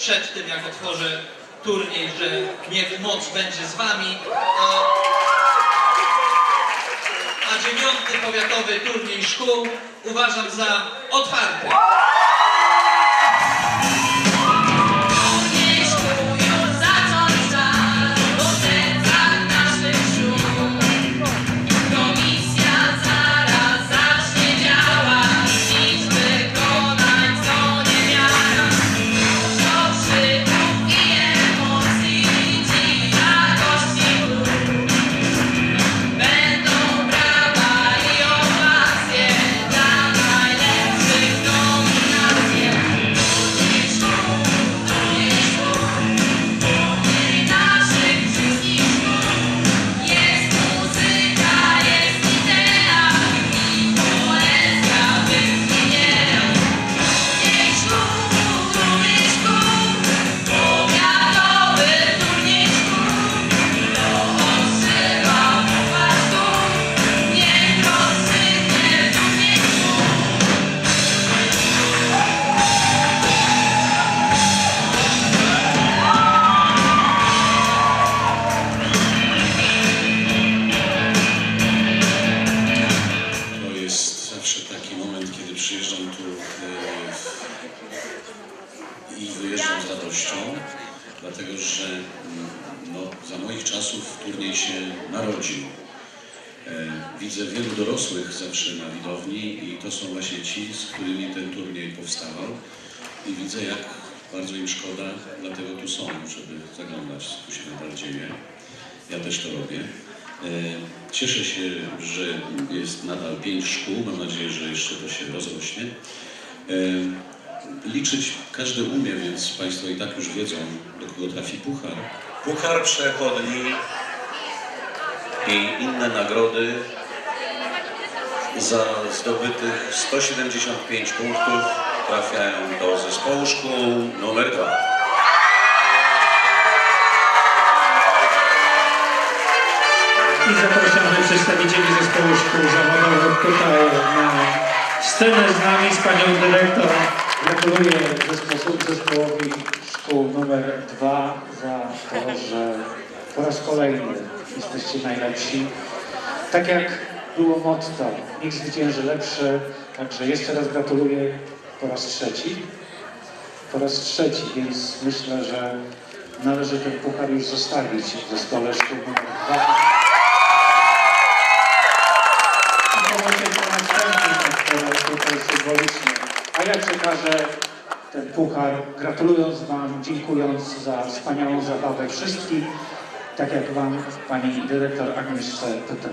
przed tym, jak otworzę turniej, że niech moc będzie z wami, a, a dziewiąty powiatowy turniej szkół uważam za otwarty. I wyjeżdżam z radością, dlatego że mm, no, za moich czasów turniej się narodził. E, Widzę wielu dorosłych zawsze na widowni i to są właśnie ci, z którymi ten turniej powstawał. I widzę, jak bardzo im szkoda, dlatego tu są, żeby zaglądać, tu się nadal dzieje. Ja też to robię. E, Cieszę się, że jest nadal pięć szkół. Mam nadzieję, że jeszcze to się rozrośnie. Liczyć każdy umie, więc Państwo i tak już wiedzą, do kogo trafi puchar. Puchar Przechodni i inne nagrody za zdobytych 175 punktów trafiają do zespołu szkół numer 2. I zapraszamy przedstawicieli zespołu szkół zawodowych tutaj na scenę z nami, z panią dyrektor. Gratuluję zespołu, zespołowi szkół numer dwa za to, że po raz kolejny jesteście najlepsi. Tak jak było motto, niech zwycięży lepszy, także jeszcze raz gratuluję po raz trzeci. Po raz trzeci, więc myślę, że należy ten puchar już zostawić w zespole szkół numer dwa. Powołajcie to następny, tak tutaj symbolicznie. A ja przekażę ten puchar, gratulując Wam, dziękując za wspaniałą zabawę wszystkim, tak jak Wam Pani Dyrektor Agnieszce Pytel.